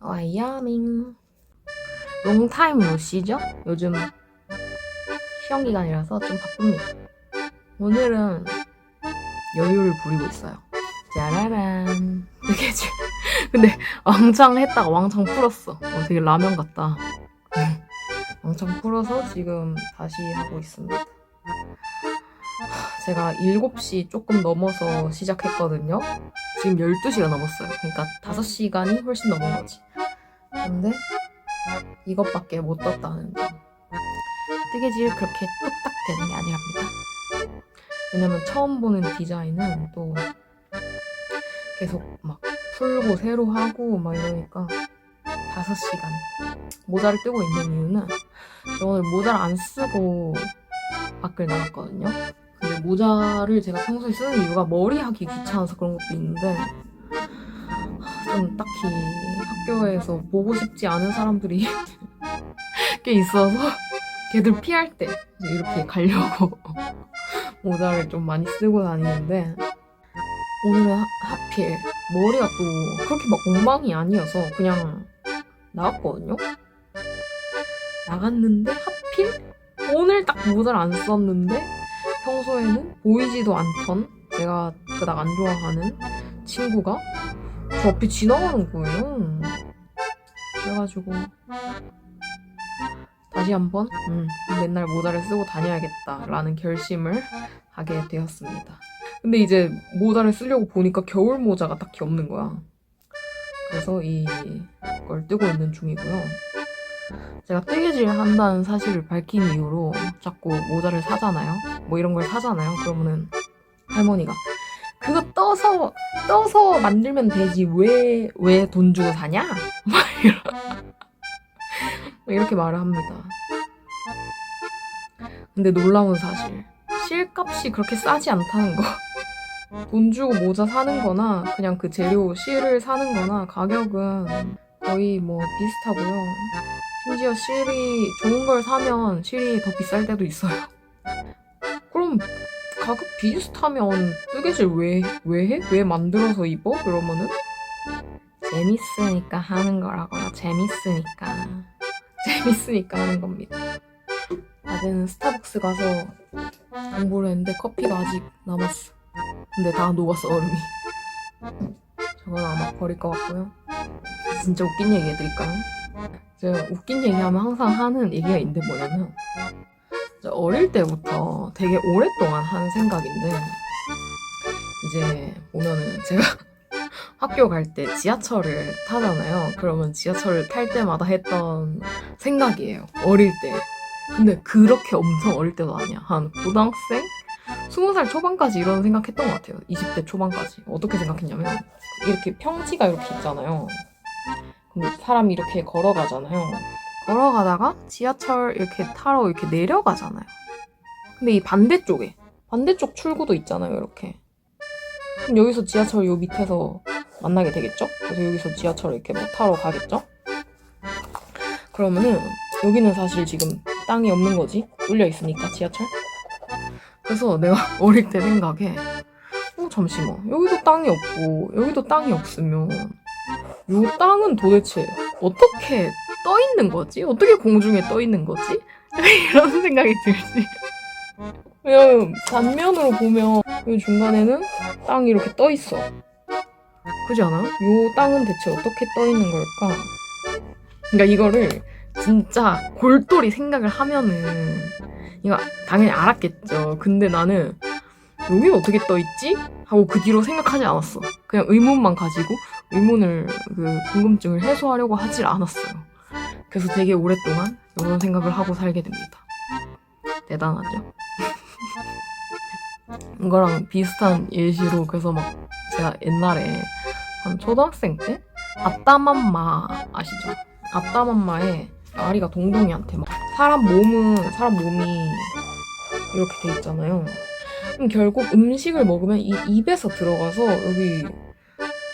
와이어밍 롱타임 노시죠? 요즘 시험 기간이라서 좀 바쁩니다. 오늘은 여유를 부리고 있어요. 짜라란 되게 지 근데 왕창 했다가 왕창 풀었어. 어, 되게 라면 같다. 왕창 풀어서 지금 다시 하고 있습니다. 하, 제가 7시 조금 넘어서 시작했거든요. 지금 12시가 넘었어요. 그러니까 5시간이 훨씬 넘은 거지. 근데 이것밖에 못 떴다는 점. 뜨개질 그렇게 뚝딱 되는 게 아니랍니다. 왜냐면 처음 보는 디자인은 또 계속 막 풀고 새로 하고 막 이러니까 5시간 모자를 뜨고 있는 이유는 저 오늘 모자를 안 쓰고 밖을 나갔거든요. 모자를 제가 평소에 쓰는 이유가 머리 하기 귀찮아서 그런 것도 있는데 좀 딱히 학교에서 보고 싶지 않은 사람들이 꽤 있어서 걔들 피할 때 이렇게 가려고 모자를 좀 많이 쓰고 다니는데 오늘은 하, 하필 머리가 또 그렇게 막 엉망이 아니어서 그냥 나갔거든요. 나갔는데 하필 오늘 딱 모자를 안 썼는데 평소에는 보이지도 않던 제가 그닥 안 좋아하는 친구가 저 앞에 지나가는 거예요. 그래가지고 다시 한번 음, 맨날 모자를 쓰고 다녀야겠다라는 결심을 하게 되었습니다. 근데 이제 모자를 쓰려고 보니까 겨울 모자가 딱히 없는 거야. 그래서 이걸 뜨고 있는 중이고요. 제가 뜨개질 한다는 사실을 밝힌 이후로 자꾸 모자를 사잖아요. 뭐 이런 걸 사잖아요. 그러면은 할머니가 그거 떠서 떠서 만들면 되지 왜 왜 돈 주고 사냐? 막 이렇게 말을 합니다. 근데 놀라운 사실 실값이 그렇게 싸지 않다는 거. 돈 주고 모자 사는 거나 그냥 그 재료 실을 사는 거나 가격은 거의 뭐 비슷하고요. 심지어 실이 좋은 걸 사면 실이 더 비쌀 때도 있어요. 그럼 가격 비슷하면 뜨개질 왜, 왜 해? 왜 만들어서 입어? 그러면은 재밌으니까 하는 거라고요. 재밌으니까. 재밌으니까 하는 겁니다. 낮에는 스타벅스 가서 공부를 했는데 커피가 아직 남았어. 근데 다 녹았어, 얼음이. 저건 아마 버릴 것 같고요. 진짜 웃긴 얘기 해드릴까요? 제가 웃긴 얘기하면 항상 하는 얘기가 있는데 뭐냐면 저 어릴 때부터 되게 오랫동안 하는 생각인데 이제 보면은 제가 학교 갈 때 지하철을 타잖아요. 그러면 지하철을 탈 때마다 했던 생각이에요. 어릴 때. 근데 그렇게 엄청 어릴 때도 아니야. 한 고등학생? 20살 초반까지 이런 생각했던 것 같아요. 20대 초반까지. 어떻게 생각했냐면 이렇게 평지가 이렇게 있잖아요. 근데 사람이 이렇게 걸어가잖아요. 걸어가다가 지하철 이렇게 타러 이렇게 내려가잖아요. 근데 이 반대쪽에 반대쪽 출구도 있잖아요. 이렇게. 그럼 여기서 지하철 요 밑에서 만나게 되겠죠? 그래서 여기서 지하철을 이렇게 뭐 타러 가겠죠? 그러면은 여기는 사실 지금 땅이 없는 거지. 뚫려 있으니까 지하철. 그래서 내가 어릴 때 생각에 어 잠시만 여기도 땅이 없고 여기도 땅이 없으면 요 땅은 도대체 어떻게 떠 있는 거지? 어떻게 공중에 떠 있는 거지? 이런 생각이 들지. 왜냐면 단면으로 보면 이 중간에는 땅이 이렇게 떠 있어. 그지 않아요? 요 땅은 대체 어떻게 떠 있는 걸까? 그러니까 이거를 진짜 골똘히 생각을 하면은 이거 당연히 알았겠죠. 근데 나는 여기는 어떻게 떠 있지? 하고 그 뒤로 생각하지 않았어. 그냥 의문만 가지고 의문을 그 궁금증을 해소하려고 하질 않았어요. 그래서 되게 오랫동안 이런 생각을 하고 살게 됩니다. 대단하죠? 이거랑 비슷한 예시로 그래서 막 제가 옛날에 한 초등학생 때 아따맘마 아시죠? 아따맘마에 아리가 동동이한테 막 사람 몸은 사람 몸이 이렇게 돼 있잖아요. 그럼 결국 음식을 먹으면 이 입에서 들어가서 여기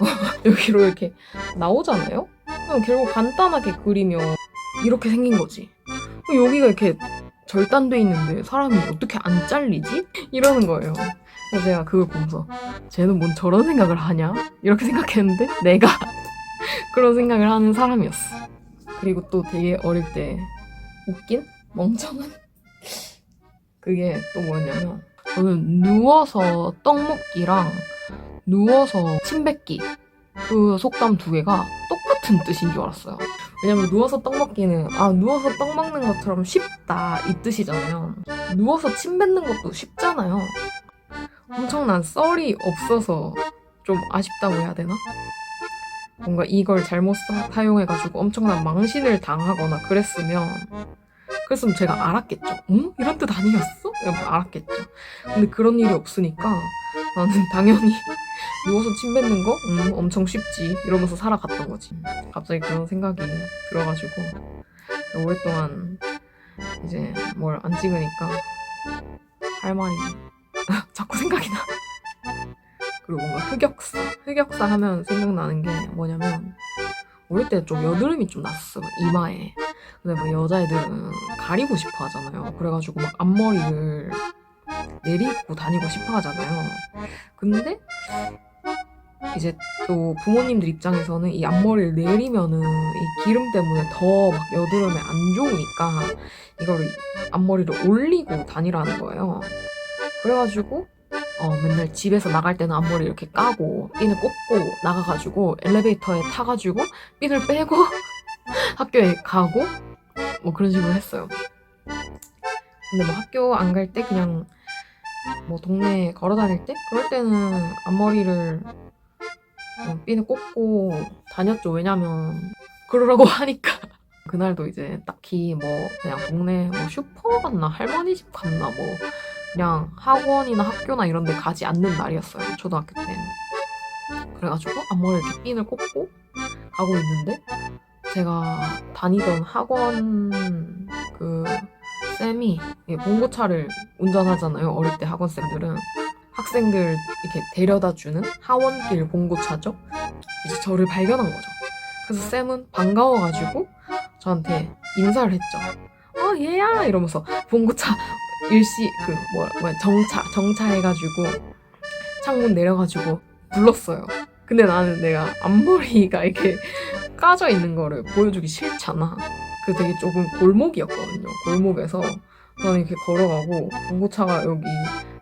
여기로 이렇게 나오잖아요. 결국 간단하게 그리면 이렇게 생긴 거지. 여기가 이렇게 절단돼 있는데 사람이 어떻게 안 잘리지? 이러는 거예요. 그래서 제가 그걸 보면서 쟤는 뭔 저런 생각을 하냐? 이렇게 생각했는데 내가 그런 생각을 하는 사람이었어. 그리고 또 되게 어릴 때 웃긴 멍청한 그게 또 뭐였냐면 저는 누워서 떡 먹기랑 누워서 침 뱉기 그 속담 두 개가 똑같은 뜻인 줄 알았어요. 왜냐면 누워서 떡 먹기는 아 누워서 떡 먹는 것처럼 쉽다 이 뜻이잖아요. 누워서 침 뱉는 것도 쉽잖아요. 엄청난 썰이 없어서 좀 아쉽다고 해야 되나? 뭔가 이걸 잘못 사- 사용해가지고 엄청난 망신을 당하거나 그랬으면 그랬으면 제가 알았겠죠. 응? 이런 뜻 아니었어? 알았겠죠. 근데 그런 일이 없으니까 나는 당연히 누워서 침 뱉는 거? 음, 엄청 쉽지. 이러면서 살아갔던 거지. 갑자기 그런 생각이 들어가지고 오랫동안 이제 뭘 안 찍으니까 할 말이 자꾸 생각이 나. 그리고 뭔가 흑역사. 흑역사 하면 생각나는 게 뭐냐면 어릴 때 좀 여드름이 좀 났어 이마에. 근데 뭐 여자애들은 가리고 싶어 하잖아요. 그래가지고 막 앞머리를 내리고 다니고 싶어 하잖아요. 근데 이제 또 부모님들 입장에서는 이 앞머리를 내리면은 이 기름 때문에 더 막 여드름에 안 좋으니까 이거를 앞머리를 올리고 다니라는 거예요. 그래가지고 어, 맨날 집에서 나갈 때는 앞머리 이렇게 까고 핀을 꽂고 나가가지고 엘리베이터에 타가지고 핀을 빼고 학교에 가고 뭐 그런 식으로 했어요. 근데 뭐 학교 안 갈 때 그냥 뭐 동네 걸어 다닐 때 그럴 때는 앞머리를 어, 핀을 꽂고 다녔죠. 왜냐면 그러라고 하니까. 그날도 이제 딱히 뭐 그냥 동네 뭐 슈퍼 갔나 할머니 집 갔나 뭐 그냥 학원이나 학교나 이런 데 가지 않는 날이었어요. 초등학교 때. 그래가지고 앞머리에 이렇게 핀을 꽂고 가고 있는데 제가 다니던 학원 그 쌤이 이 봉고차를 운전하잖아요. 어릴 때 학원 쌤들은 학생들 이렇게 데려다 주는 하원길 봉고차죠. 이제 저를 발견한 거죠. 그래서 쌤은 반가워가지고 저한테 인사를 했죠. 어 얘야 이러면서 봉고차 일시 그 뭐야 뭐야 정차 정차해가지고 창문 내려가지고 불렀어요. 근데 나는 내가 앞머리가 이렇게 까져 있는 거를 보여주기 싫잖아. 그 되게 좁은 골목이었거든요. 골목에서 저는 이렇게 걸어가고 봉고차가 여기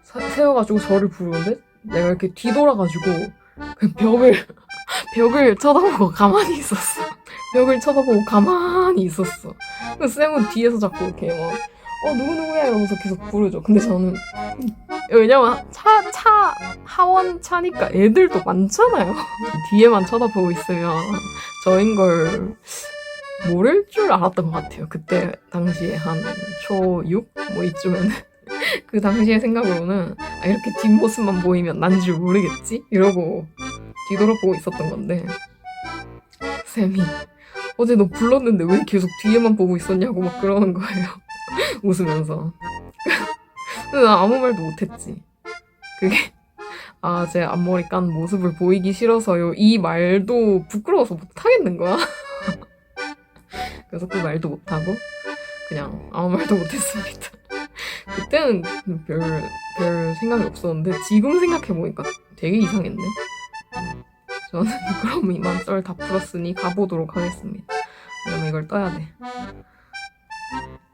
서- 세워가지고 저를 부르는데 내가 이렇게 뒤돌아가지고 그 벽을 벽을 쳐다보고 가만히 있었어. 벽을 쳐다보고 가만히 있었어. 그 쌤은 뒤에서 자꾸 이렇게 막 어 누구 누구야 이러면서 계속 부르죠. 근데 저는 왜냐면 차 차 하원 차니까 애들도 많잖아요. 뒤에만 쳐다보고 있으면 저인 걸 모를 줄 알았던 것 같아요. 그때 당시에 한 초 6? 뭐 이쯤에는 그 당시의 생각으로는 아, 이렇게 뒷모습만 보이면 난 줄 모르겠지? 이러고 뒤돌아보고 있었던 건데 쌤이 어제 너 불렀는데 왜 계속 뒤에만 보고 있었냐고 막 그러는 거예요. 웃으면서. 근데 나 아무 말도 못했지. 그게 아, 제 앞머리 깐 모습을 보이기 싫어서요. 이 말도 부끄러워서 못하겠는 거야. 그래서 그 말도 못하고 그냥 아무 말도 못했습니다. 그때는 별, 별 생각이 없었는데 지금 생각해보니까 되게 이상했네. 저는 그럼 이만 썰 다 풀었으니 가보도록 하겠습니다. 왜냐면 이걸 떠야 돼.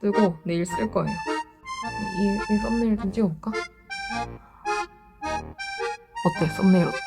뜨고 내일 쓸 거예요. 이, 이 썸네일 좀 찍어볼까? 어때? 썸네일 어때?